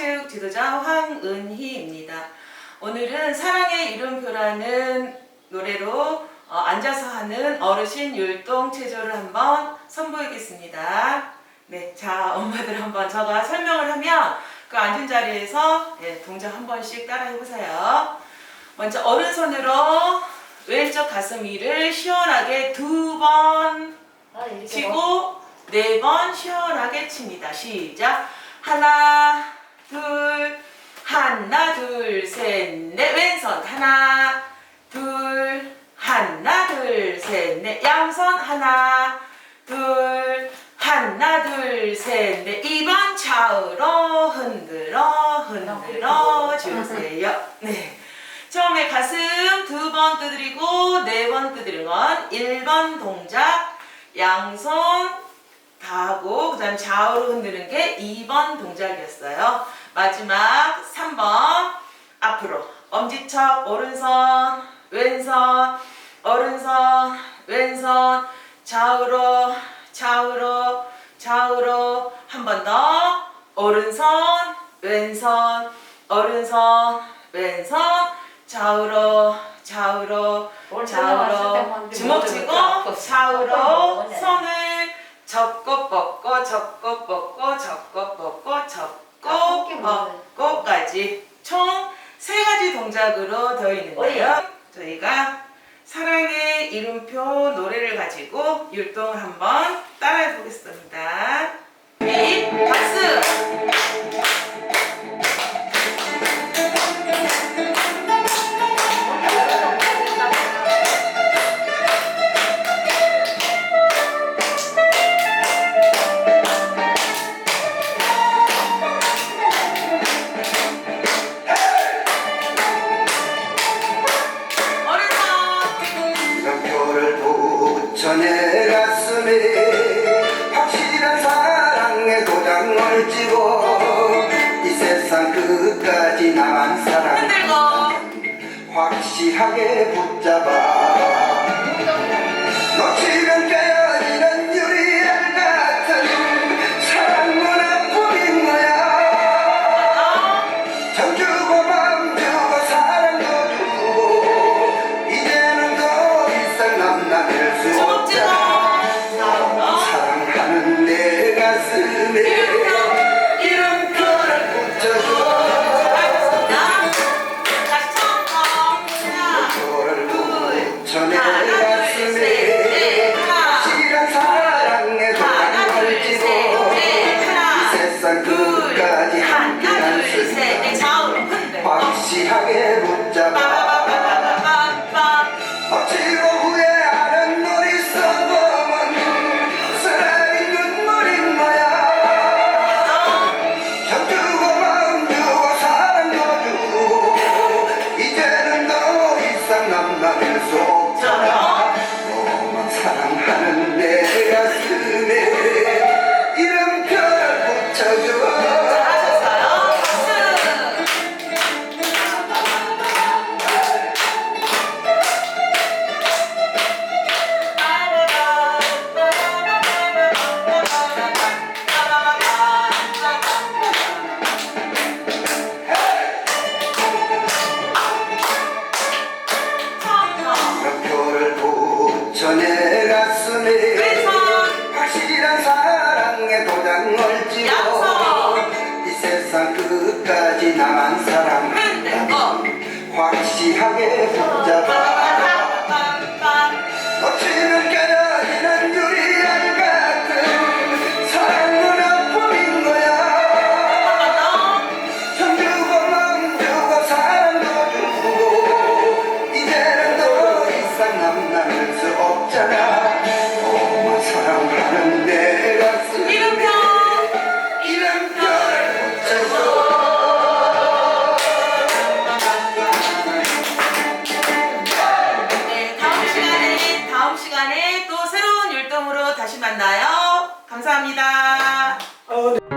체육 지도자 황은희입니다. 오늘은 사랑의 이름표라는 노래로 어, 앉아서 하는 어르신 율동 체조를 한번 선보이겠습니다. 네, 자 엄마들 한번 저가 설명을 하면 그 앉은 자리에서 예, 동작 한 번씩 따라 해보세요. 먼저 오른손으로 왼쪽 가슴 위를 시원하게 두번 아, 뭐? 치고 네 번 시원하게 칩니다. 시작. 하나, 둘, 하나, 둘, 셋, 넷. 왼손 하나, 둘, 하나, 둘, 셋, 넷. 양손 하나, 둘, 하나, 둘, 셋, 넷. 2번 좌우로 흔들어, 흔들어 주세요. 네. 처음에 가슴 두 번 두드리고 네 번 두드리는 건 1번 동작 양손 다 하고 그 다음 좌우로 흔드는 게 2번 동작이었어요. 마지막 3번. 앞으로. 엄지척 오른손 왼손 오른손 왼손. 좌우로 좌우로 좌우로. 한 번 더. 오른손 왼손 오른손 왼손. 좌우로 좌우로 좌우로. 주먹 쥐고 좌우로 손을 접고 뻗고 접고 뻗고 접고 뻗고 접고. 뻗고까지 총 세 가지 동작으로 되어 있는데요. 저희가 사랑의 이름표 노래를 가지고 율동을 한번 따라해 보겠습니다. 내 가슴에 확실한 사랑의 도장을 찍어 이 세상 끝까지 나만 사랑 확실하게 붙잡아 남남일 수 없잖아 사랑하는 내 가슴에 이름표를 붙여줘 이름표를 붙여 내 가슴에 셋, 넷, 하나, 이 세상 둘, 끝까지 좌우로 흔들고 확실하게 붙잡아 억지로 끝까지 나만 사랑한다 확실하게 붙잡아. 놓치면 깨어지는 유리알 같은 사랑은 아픔인 거야. 정 주고 마음 주고 사랑도 주고 이제는 더 이상 남남일 수 없잖아 감사합니다. 어, 네.